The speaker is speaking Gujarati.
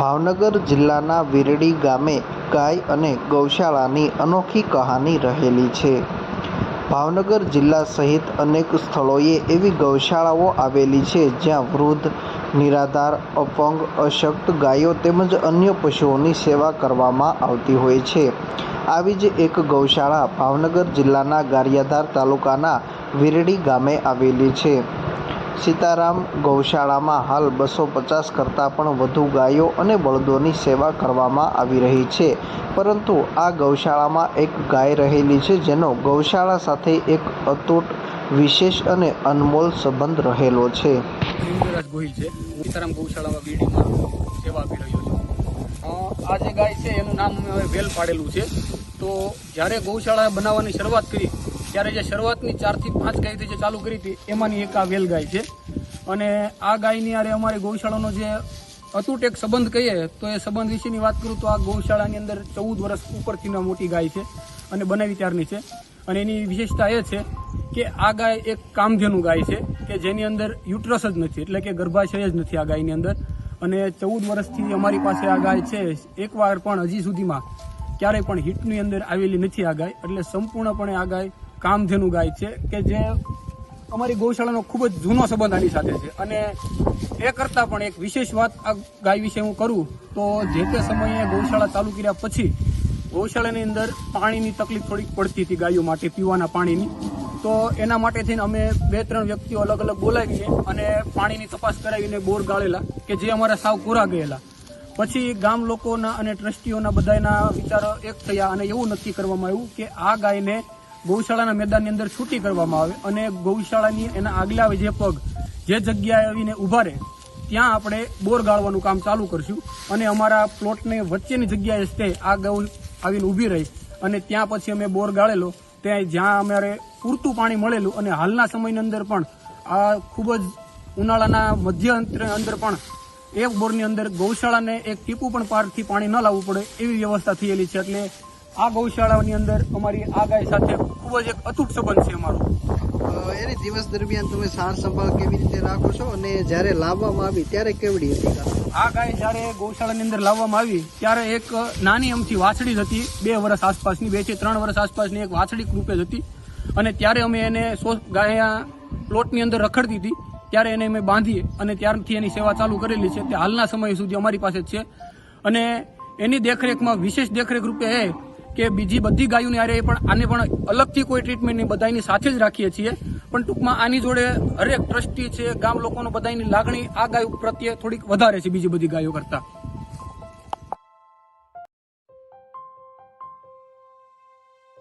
ભાવનગર જિલ્લાના વિરડી ગામે ગાય અને ગૌશાળાની અનોખી કહાની રહેલી છે. ભાવનગર જિલ્લા સહિત અનેક સ્થળોએ એવી ગૌશાળાઓ આવેલી છે જ્યાં વૃદ્ધ, નિરાધાર, અપંગ, અશક્ત ગાયો તેમજ અન્ય પશુઓની સેવા કરવામાં આવતી હોય છે. આવી જ એક ગૌશાળા ભાવનગર જિલ્લાના ગારિયાધાર તાલુકાના વિરડી ગામે આવેલી છે. સીતારામ ગૌશાળામાં હાલ બસો પચાસ કરતાં પણ વધુ ગાયો અને બળદોની સેવા કરવામાં આવી રહી છે. પરંતુ આ ગૌશાળામાં એક ગાય રહેલી છે જેનો ગૌશાળા સાથે એક અતૂટ, વિશેષ અને અનમોલ સંબંધ રહેલો છે. ગોહિલ ગૌશાળામાં આ જે ગાય છે એનું નામ વેલ પાડેલું છે. તો જ્યારે ગૌશાળા બનાવવાની શરૂઆત કરી ત્યારે જે શરૂઆતની ચારથી પાંચ ગાયથી જે ચાલુ કરી હતી, એમાંની એક આ વેલ ગાય છે. અને આ ગાયની આરે અમારી ગૌશાળાનો જે અતૂટ એક સંબંધ કહીએ, તો એ સંબંધ વિશેની વાત કરું તો આ ગૌશાળાની અંદર ચૌદ વર્ષ ઉપરથી મોટી ગાય છે અને બનાવી ત્યારની છે. અને એની વિશેષતા એ છે કે આ ગાય એક કામધેનું ગાય છે, કે જેની અંદર યુટ્રસ જ નથી, એટલે કે ગર્ભાશય જ નથી આ ગાયની અંદર. અને ચૌદ વર્ષથી અમારી પાસે આ ગાય છે, એકવાર પણ હજી સુધીમાં ક્યારેય પણ હિટની અંદર આવેલી નથી આ ગાય, એટલે સંપૂર્ણપણે આ ગાય કામધેનુ ગાય છે, કે જે અમારી ગૌશાળાનો ખૂબ જ જૂનો સંબંધ આની સાથે છે. અને એ કરતાં પણ એક વિશેષ વાત આ ગાય વિશે હું કરું, તો જે તે સમયે ગૌશાળા ચાલુ કર્યા પછી ગૌશાળાની અંદર પાણીની તકલીફ થોડીક પડતી હતી ગાયો માટે, પીવાના પાણીની. તો એના માટે થઈને અમે બે ત્રણ વ્યક્તિઓ અલગ અલગ બોલાવીને અને પાણીની તપાસ કરાવીને બોર ગાળેલા, કે જે અમારા સાવ કોરા ગયેલા. પછી ગામ લોકોના અને ટ્રસ્ટીઓના બધાના વિચારો એક થયા અને એવું નક્કી કરવામાં આવ્યું કે આ ગાયને ગૌશાળાના મેદાનની અંદર છૂટી કરવામાં આવે અને ગૌશાળાની એના આગલા જે પગ જે જગ્યાએ આવીને ઊભા રહે, ત્યાં આપણે બોર ગાળવાનું કામ ચાલુ કરશું. અને અમારા પ્લોટને વચ્ચેની જગ્યાએ તે આ ગૌ આવીને ઊભી રહી. અને ત્યાં પછી અમે બોર ગાળેલો, ત્યાં જ્યાં અમારે પૂરતું પાણી મળેલું અને હાલના સમયની અંદર પણ આ ખૂબ જ ઉનાળાના મધ્ય અંદર પણ એક બોરની અંદર ગૌશાળાને એક ટીપું પણ પારથી પાણી ન લાવવું પડે એવી વ્યવસ્થા થયેલી છે. એટલે આ ગૌશાળાની અંદર અમારી આ ગાય સાથે ખૂબ જ એક અતૂટ સંબંધ છે અમારો. એને દિવસ દરમિયાન તમે સાર સંભાળ કેવી રીતે રાખો છો અને જ્યારે લાવવામાં આવી ત્યારે કેવડી હતી આ ગાય જ્યારે ગૌશાળાની અંદર લાવવામાં આવી ત્યારે એક નાની અમથી વાછડી જ હતી બે વર્ષ આસપાસની બેથી ત્રણ વર્ષ આસપાસની એક વાછડી રૂપે જ હતી. અને ત્યારે અમે એને સો ગાય પ્લોટની અંદર રખડતી હતી ત્યારે એને અમે બાંધી અને ત્યારથી એની સેવા ચાલુ કરેલી છે. તે હાલના સમય સુધી અમારી પાસે જ છે. અને એની દેખરેખમાં વિશેષ દેખરેખ રૂપે એ કે બીજી બધી ગાયોની આરે પણ આને પણ અલગથી કોઈ ટ્રીટમેન્ટ નહીં બધાની સાથે જ રાખીએ છીએ. પણ ટૂંકમાં આની જોડે હરેક ટ્રસ્ટી છે, ગામ લોકોનો બધાની લાગણી આ ગાય પ્રત્યે થોડીક વધારે છે બીજી બધી ગાયો કરતાં.